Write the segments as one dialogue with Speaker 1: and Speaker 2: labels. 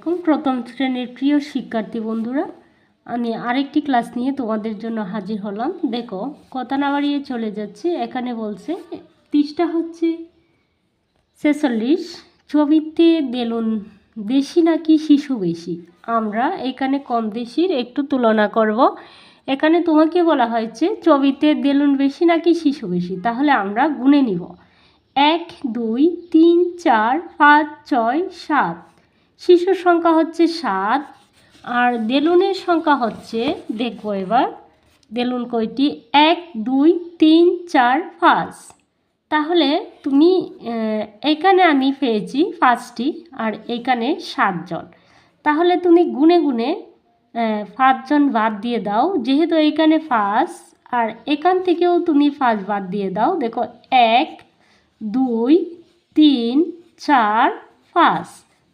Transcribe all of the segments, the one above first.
Speaker 1: আলাইকুম। প্রথম শ্রেণির প্রিয় শিক্ষার্থী বন্ধুরা, আমি আরেকটি ক্লাস নিয়ে তোমাদের জন্য হাজির হলাম। দেখো, কথা না বাড়িয়ে চলে যাচ্ছে। এখানে বলছে তিসটা হচ্ছে ছেচল্লিশ। ছবিতে বেলুন বেশি নাকি শিশু বেশি? আমরা এখানে কম বেশির একটু তুলনা করব। এখানে তোমাকে বলা হয়েছে, ছবিতে বেলুন বেশি নাকি শিশু বেশি? তাহলে আমরা গুনে নিব। এক, দুই, তিন, চার, পাঁচ, ছয়, সাত। শিশুর সংখ্যা হচ্ছে সাত, আর বেলুনের সংখ্যা হচ্ছে, দেখব এবার, বেলুন কয়টি? এক, দুই, তিন, চার, পাঁচ। তাহলে তুমি এখানে আমি পেয়েছি পাঁচটি, আর এখানে সাতজন। তাহলে তুমি গুনে গুনে পাঁচজন বাদ দিয়ে দাও। যেহেতু এখানে পাঁচ, আর এখান থেকেও তুমি পাঁচ বাদ দিয়ে দাও। দেখো, এক, দুই, তিন, চার, পাঁচ।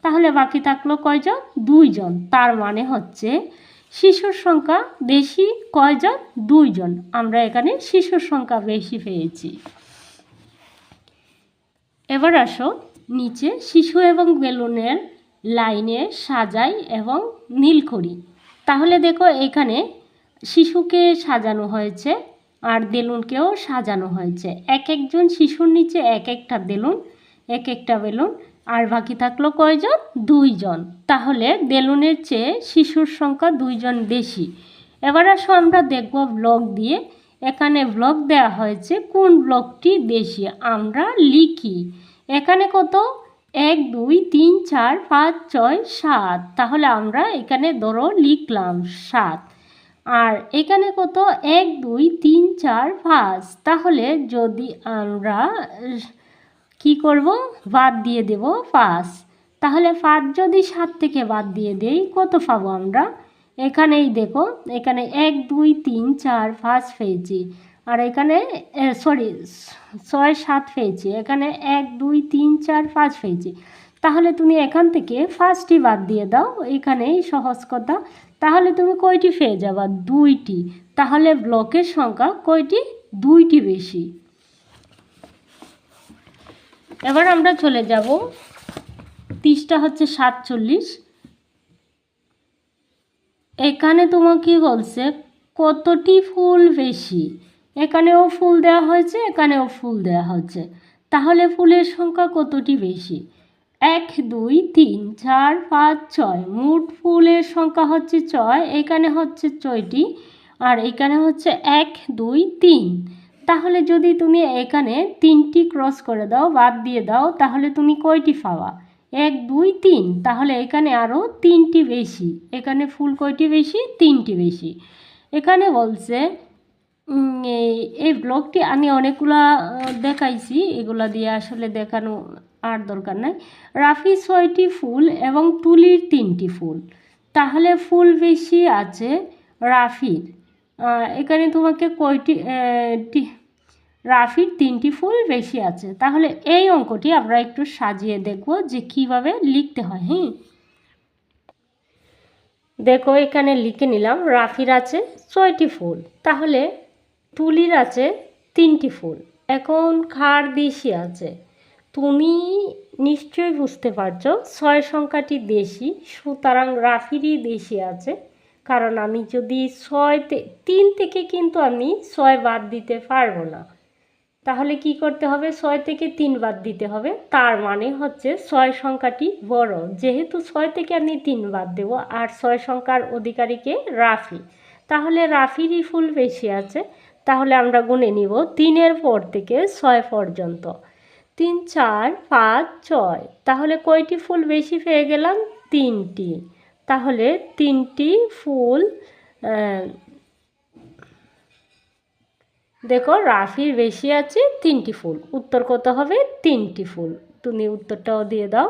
Speaker 1: তাহলে বাকি থাকল কয়জন? দুইজন। তার মানে হচ্ছে শিশুর সংখ্যা বেশি, কয়জন? দুইজন। আমরা এখানে শিশুর সংখ্যা বেশি পেয়েছি। এবার আসো নিচে শিশু এবং বেলুনের লাইনে সাজাই এবং নীল করি। তাহলে দেখো এখানে শিশুকে সাজানো হয়েছে আর বেলুনকেও সাজানো হয়েছে। এক একজন শিশুর নিচে এক একটা বেলুন, এক একটা বেলুন। আর বাকি থাকল কয়জন? দুইজন। তাহলে বেলুনের চেয়ে শিশুর সংখ্যা দুইজন বেশি। এবার আসো আমরা দেখব ব্লক দিয়ে। এখানে ব্লক দেওয়া হয়েছে কোন ব্লকটি বেশি? আমরা লিখি। এখানে কত? এক, দুই, তিন, চার, পাঁচ, ছয়, সাত। তাহলে আমরা এখানে ধরো লিখলাম সাত। আর এখানে কত? এক, দুই, তিন, চার, পাঁচ। তাহলে যদি আমরা কি করব? বাদ দিয়ে দেব পাঁচ তাহলে পাঁচ যদি সাত থেকে বাদ দিয়ে দেই, কত পাবো আমরা? এখানেই দেখো, এখানে এক, দুই, তিন, চার, পাঁচ পেয়েছি। আর এখানে সরি ছয়, সাত পেয়েছি। এখানে এক, দুই, তিন, চার, পাঁচ পেয়েছি। তাহলে তুমি এখান থেকে ফার্স্টটি বাদ দিয়ে দাও, এখানেই সহজ কথা। তাহলে তুমি কয়টি পেয়ে যাবা? দুইটি। তাহলে ব্লকের সংখ্যা কয়টি? দুইটি বেশি। এবার আমরা চলে যাব। তিরিশটা হচ্ছে সাতচল্লিশ। এখানে তোমাকে বলছে? কতটি ফুল বেশি? এখানেও ফুল দেওয়া হয়েছে, এখানেও ফুল দেওয়া হচ্ছে তাহলে ফুলের সংখ্যা কতটি বেশি? এক, দুই, তিন, চার, পাঁচ, ছয়। মোট ফুলের সংখ্যা হচ্ছে ছয়, এখানে হচ্ছে ছয়টি। আর এখানে হচ্ছে এক, দুই, তিন। তাহলে যদি তুমি এখানে তিনটি ক্রস করে দাও, বাদ দিয়ে দাও, তাহলে তুমি কয়টি পাওয়া এক, দুই, তিন। তাহলে এখানে আরও তিনটি বেশি। এখানে ফুল কয়টি বেশি? তিনটি বেশি। এখানে বলছে এই- ব্লগটি আমি অনেকগুলা দেখাইছি। এগুলা দিয়ে আসলে দেখানো আর দরকার নাই। রাফি ছয়টি ফুল এবং তুলির তিনটি ফুল। তাহলে ফুল বেশি আছে রাফির। এখানে তোমাকে কয়টি রাফির তিনটি ফুল বেশি আছে। তাহলে এই অঙ্কটি আমরা একটু সাজিয়ে দেখব যে কীভাবে লিখতে হয় হ্যাঁ দেখো, এখানে লিখে নিলাম রাফির আছে ছয়টি ফুল। তাহলে তুলির আছে তিনটি ফুল। এখন খার বেশি আছে। তুমি নিশ্চয়ই বুঝতে পারছ, ছয় সংখ্যাটি বেশি সুতরাং রাফিরই বেশি আছে। কারণ আমি যদি ছয় তিন থেকে কিন্তু আমি ছয় বাদ দিতে পারব না। তাহলে কি করতে হবে? ছয় থেকে তিন বাদ দিতে হবে। তার মানে হচ্ছে ছয় সংখ্যাটি বড়। যেহেতু ছয় থেকে আমি তিন বাদ দেব আর ছয় সংখ্যার অধিকারীকে রাফি। তাহলে রাফিরই ফুল বেশি আছে। তাহলে আমরা গুনে নিব তিনের পর থেকে ছয় পর্যন্ত। তিন, চার, পাঁচ, ছয়। তাহলে কয়টি ফুল বেশি পেয়ে গেলাম? তিনটি। তাহলে তিনটি ফুল দেখো রাফির বেশি আছে, তিনটি ফুল। উত্তর কত হবে? তিনটি ফুল। তুমি উত্তরটাও দিয়ে দাও।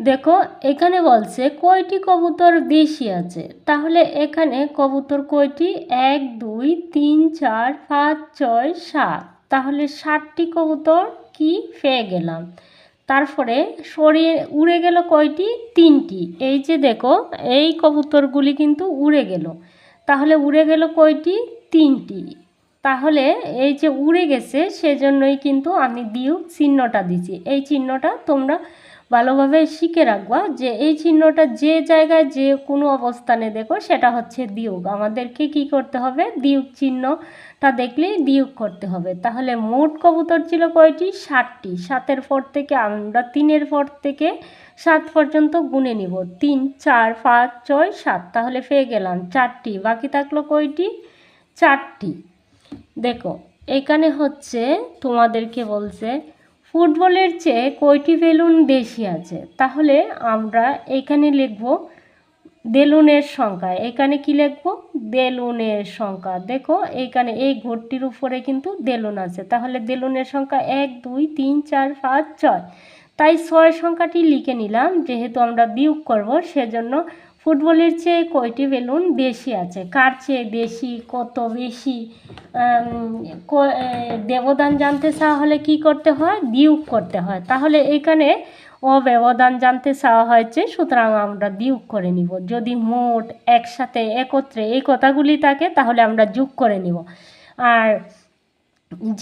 Speaker 1: দেখো, এখানে বলছে, কয়টি কবুতর বেশি আছে? তাহলে এখানে কবুতর কয়টি? এক, দুই, তিন, চার, পাঁচ, ছয়, সাত। তাহলে ষাটটি কবুতর কি? পেয়ে গেলাম। তারপরে সরিয়ে, উড়ে গেল কয়টি? তিনটি। এই যে দেখো, এই কবুতরগুলি কিন্তু উড়ে গেল। তাহলে উড়ে গেল কয়টি? তিনটি। তাহলে এই যে উড়ে গেছে, সেজন্যই কিন্তু আমি বিয়োগ চিহ্নটা দিছি। এই চিহ্নটা তোমরা ভালোভাবে শিখে রাখবা যে এই চিহ্নটা যে জায়গায় যে কোনো অবস্থানে দেখো, সেটা হচ্ছে বিয়োগ আমাদেরকে কি করতে হবে? বিয়োগ চিহ্নটা দেখলেই বিয়োগ করতে হবে। তাহলে মোট কবুতর ছিল কয়টি? ষাটটি সাতের পর থেকে আমরা তিনের পর থেকে সাত পর্যন্ত গুনে নিব। তিন, চার, পাঁচ, ছয়, সাত। তাহলে পেয়ে গেলাম চারটি। বাকি থাকল কয়টি? চারটি। দেখো, এখানে হচ্ছে তোমাদেরকে বলছে, ফুটবলের চেয়ে কয়টি বেলুন বেশি আছে? তাহলে আমরা এখানে লিখব বেলুনের সংখ্যা। এখানে কি লিখব? বেলুনের সংখ্যা। দেখো এইখানে এই ঘরটির উপরে কিন্তু বেলুন আছে। তাহলে বেলুনের সংখ্যা এক, দুই, তিন, চার, পাঁচ, ছয়। তাই ছয় সংখ্যাটি লিখে নিলাম। যেহেতু আমরা বিয়োগ করব, সেজন্য ফুটবলের চেয়ে কয়টি বেলুন বেশি আছে? কার চেয়ে বেশি? কত বেশি? ব্যবধান জানতে চাওয়া হলে কি করতে হয়? বিয়োগ করতে হয়। তাহলে এখানে অব্যবধান জানতে চাওয়া হয়েছে, সুতরাং আমরা বিয়োগ করে নিব। যদি মোট একসাথে, একত্রে এই কথাগুলি থাকে, তাহলে আমরা যোগ করে নিব। আর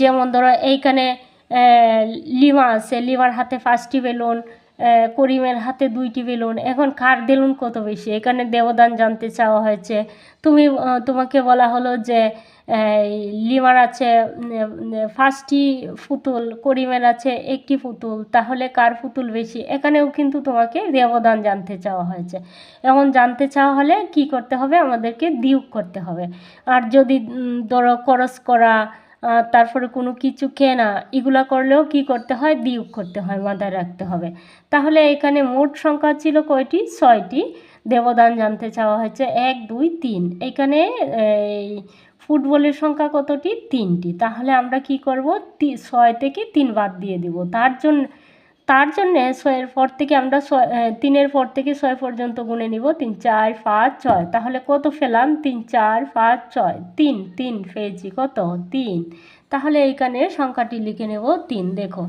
Speaker 1: যেমন ধরো এইখানে লিমা আছে, লিমার হাতে পাঁচটি বেলুন করিমের হাতে দুইটি বেলুন। এখন কার বেলুন কত বেশি? এখানে দেবদান জানতে চাওয়া হয়েছে। তুমি তোমাকে বলা হলো যে লিমার আছে পাঁচটি পুতুল, করিমের আছে একটি পুতুল। তাহলে কার পুতুল বেশি? এখানেও কিন্তু তোমাকে দেবদান জানতে চাওয়া হয়েছে। এমন জানতে চাওয়া হলে কি করতে হবে? আমাদেরকে বিয়োগ করতে হবে। আর যদি ধরো করস করা তারপরে কোনো কিছু কেনা, এগুলো করলেও কি করতে হয়? বিয়োগ করতে হয়, মাথায় রাখতে হবে। তাহলে এখানে মোট সংখ্যা ছিল কয়টি? ছয়টি। দেবদান জানতে চাওয়া হয়েছে এক, দুই, তিন। এখানে এই ফুটবলের সংখ্যা কতটি? তিনটি। তাহলে আমরা কি করব? ছয় থেকে তিন বাদ দিয়ে দিব। তার জন্য তার জন্যে ছয়ের পর থেকে আমরা ছয় তিনের পর থেকে ছয় পর্যন্ত গুনে নিব। তিন, চার, পাঁচ, ছয়। তাহলে কত ফেলাম? তিন, চার, পাঁচ, ছয়। তিন তিন পেয়েছি। কত? তিন। তাহলে এইখানে সংখ্যাটি লিখে নেব তিন। দেখো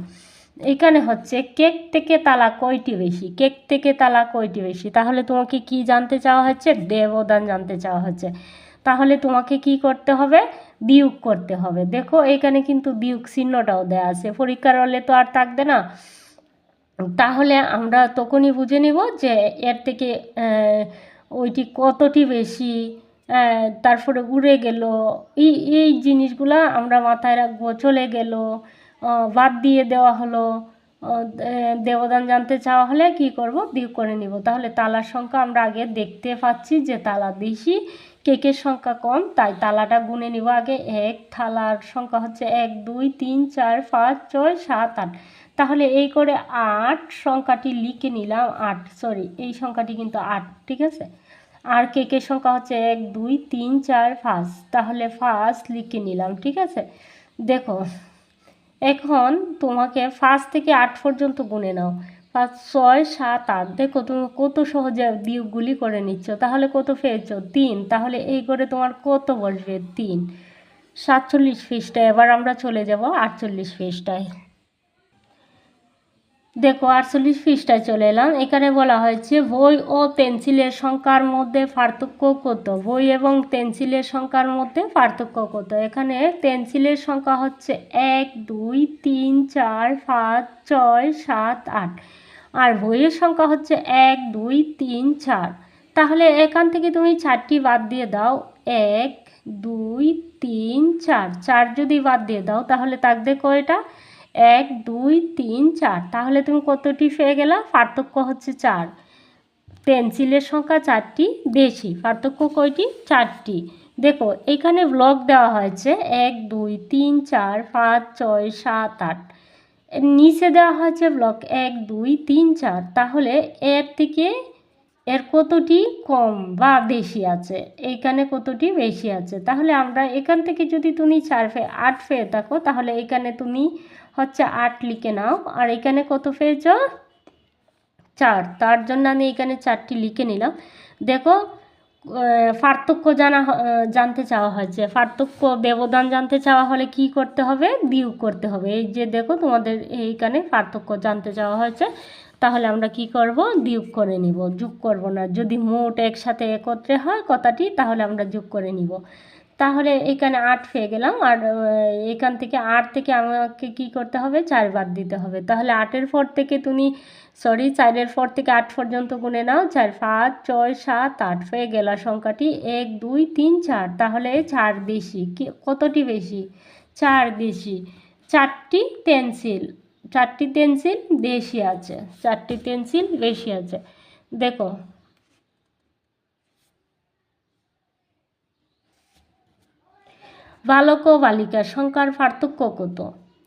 Speaker 1: এখানে হচ্ছে কেক থেকে তালা কয়টি বেশি? কেক থেকে তালা কয়টি বেশি? তাহলে তোমাকে কি জানতে চাওয়া হচ্ছে? দেবদান জানতে চাওয়া হচ্ছে। তাহলে তোমাকে কি করতে হবে? বিয়োগ করতে হবে। দেখো এখানে কিন্তু বিয়োগ চিহ্নটাও দেওয়া আছে। পরীক্ষার হলে তো আর থাকবে না। তাহলে আমরা তখনই বুঝে নিব যে এর থেকে ওইটি কতটি বেশি তারপরে উড়ে গেল, এই এই জিনিসগুলা আমরা মাথায় রাখব, চলে গেল বাদ দিয়ে দেওয়া হলো দেবদান জানতে চাওয়া হলে কি করব, বিয়োগ করে নিব। তাহলে তালার সংখ্যা আমরা আগে দেখতে পাচ্ছি যে তালা বেশি, কেকের সংখ্যা কম, তাই তালাটা গুনে নিব আগে এক থালার সংখ্যা হচ্ছে এক, দুই, তিন, চার, পাঁচ, ছয়, সাত, আট। তাহলে এই করে আট সংখ্যাটি লিখে নিলাম, আট সরি এই সংখ্যাটি কিন্তু আট, ঠিক আছে? আর কেকের সংখ্যা হচ্ছে এক, দুই, তিন, চার, পাঁচ, তাহলে ফার্স্ট লিখে নিলাম, ঠিক আছে? দেখো, এখন তোমাকে পাঁচ থেকে আট পর্যন্ত গুনে নাও, পাঁচ, ছয়, সাত, আট, দেখো তুমি কত সহজে বিয়োগগুলি করে নিচ্ছ, তাহলে কত পেয়েছ? তিন, তাহলে এই করে তোমার কত বসবে? তিন, সাতচল্লিশ পৃষ্ঠায়, এবার আমরা চলে যাব আটচল্লিশ পৃষ্ঠায়। দেখো আটচল্লিশ পৃষ্ঠায় চলে এলাম। এখানে বলা হয়েছে, বই ও পেন্সিলের সংখ্যার মধ্যে পার্থক্য কত? বই এবং পেন্সিলের সংখ্যার মধ্যে পার্থক্য কত? এখানে পেন্সিলের সংখ্যা হচ্ছে এক, দুই, তিন, চার, পাঁচ, ছয়, সাত, আট। আর বইয়ের সংখ্যা হচ্ছে এক, দুই, তিন, চার। তাহলে এখান থেকে তুমি চারটি বাদ দিয়ে দাও। এক, দুই, তিন, চার। চার যদি বাদ দিয়ে দাও, তাহলে থাকবে কয়টা? এক, দুই, তিন, চার। তাহলে তুমি কতটি পেয়ে গেলা? পার্থক্য হচ্ছে চার। পেন্সিলের সংখ্যা চারটি, বেশি। পার্থক্য কয়টি? চারটি। দেখো, এখানে ব্লক দেওয়া হয়েছে এক, দুই, তিন, চার, পাঁচ, ছয়, সাত, আট। নিচে দেওয়া হয়েছে ব্লক এক, দুই, তিন, চার। তাহলে এর থেকে এর কতটি কম বা বেশি আছে? এইখানে কতটি বেশি আছে? তাহলে আমরা এখান থেকে যদি তুমি চার ফে আট পেয়ে থাকো, তাহলে এখানে তুমি হচ্ছে আট লিখে নাও। আর এখানে কত পেয়েছ? চার। তার জন্য আমি এখানে চারটি লিখে নিলাম। দেখো পার্থক্য জানা জানতে চাওয়া হয়েছে। পার্থক্য, ব্যবধান জানতে চাওয়া হলে কি করতে হবে? বিয়োগ করতে হবে। এই যে দেখো, তোমাদের এইখানে পার্থক্য জানতে চাওয়া হয়েছে। তাহলে আমরা কি করব? বিয়োগ করে নিব। যোগ করব না। যদি মোট একসাথে একত্রে হয় কথাটি, তাহলে আমরা যোগ করে নিব। তাহলে এখানে আট পেয়ে গেলাম। আর এখান থেকে আট থেকে আমাকে কি করতে হবে? চার বাদ দিতে হবে। তাহলে আটের পর থেকে তুমি সরি চারের পর থেকে আট পর্যন্ত গুনে নাও। চার, পাঁচ, ছয়, সাত, আট পেয়ে গেল সংখ্যাটি। এক, দুই, তিন, চার। তাহলে চার বেশি। কতটি বেশি? চার বেশি। চারটি পেন্সিল। চারটি পেন্সিল বেশি আছে। চারটি পেন্সিল বেশি আছে। দেখো বালক ও বালিকার সংখ্যার পার্থক্য কত?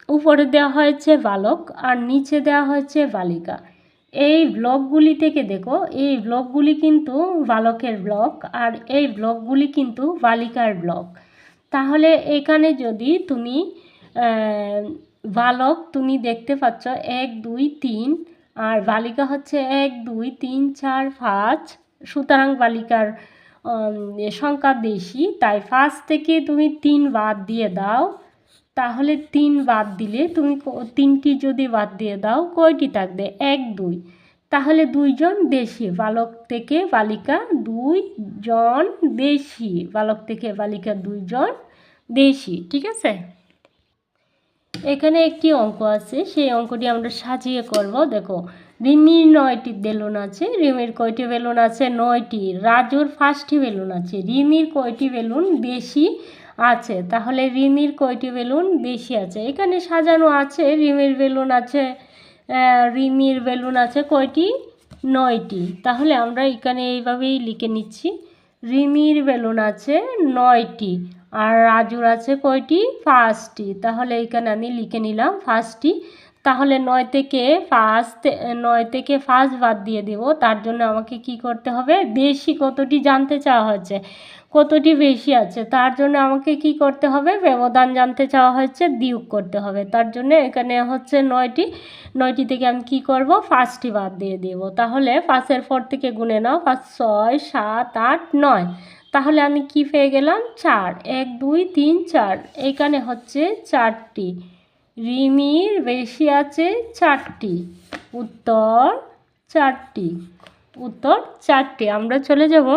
Speaker 1: উপরে দেওয়া হয়েছে বালক আর নিচে দেওয়া হয়েছে বালিকা। এই ব্লকগুলি থেকে দেখো, এই ব্লকগুলি কিন্তু বালকের ব্লক আর এই ব্লকগুলি কিন্তু বালিকার ব্লক। তাহলে এখানে যদি তুমি বালক তুমি দেখতে পাচ্ছ, এক, দুই, তিন, আর বালিকা হচ্ছে এক, দুই, তিন, চার, পাঁচ, সুতরাং বালিকার সংখ্যা বেশি তাই পাঁচ থেকে তুমি তিন বাদ দিয়ে দাও। তাহলে তিন বাদ দিলে তুমি তিনটি যদি বাদ দিয়ে দাও, কয়টি থাকবে? এক, দুই। তাহলে দুইজন বেশি, বালক থেকে বালিকা দুই জন বেশি, বালক থেকে বালিকা দুইজন বেশি, ঠিক আছে? এখানে একটি অঙ্ক আছে, সেই অঙ্কটি আমরা সাজিয়ে করব। দেখো রিমির নয়টি বেলুন আছে, রিমির কয়টি বেলুন আছে? নয়টি। রাজুর পাঁচটি বেলুন আছে। রিমির কয়টি বেলুন বেশি আছে? তাহলে রিমির কয়টি বেলুন বেশি আছে? এখানে সাজানো আছে, রিমির বেলুন আছে রিমির বেলুন আছে কয়টি? নয়টি। তাহলে আমরা এখানে এইভাবেই লিখে নিচ্ছি। রিমির বেলুন আছে নয়টি আর রাজুর আছে কয়টি? ফার্স্টটি তাহলে এখানে আমি লিখে নিলাম পাঁচটি। তাহলে নয় থেকে ফার্স্ট নয় থেকে ফার্স্ট বাদ দিয়ে দেব। তার জন্য আমাকে কি করতে হবে? বেশি কতটি জানতে চাওয়া হচ্ছে কতটি বেশি আছে? তার জন্য আমাকে কি করতে হবে? ব্যবধান জানতে চাওয়া হচ্ছে বিয়োগ করতে হবে। তার জন্য এখানে হচ্ছে নয়টি। নয়টি থেকে আমি কি করব? ফার্স্টটি বাদ দিয়ে দেব। তাহলে পাঁচের ফোর থেকে গুনে নাও। পাঁচ, ছয়, সাত, আট, নয়। তাহলে আমি কি পেয়ে গেলাম? চার। এক, দুই, তিন, চার। এখানে হচ্ছে চারটি। রিমির বেশি আছে চারটি। উত্তর চারটি। উত্তর চারটি। আমরা চলে যাব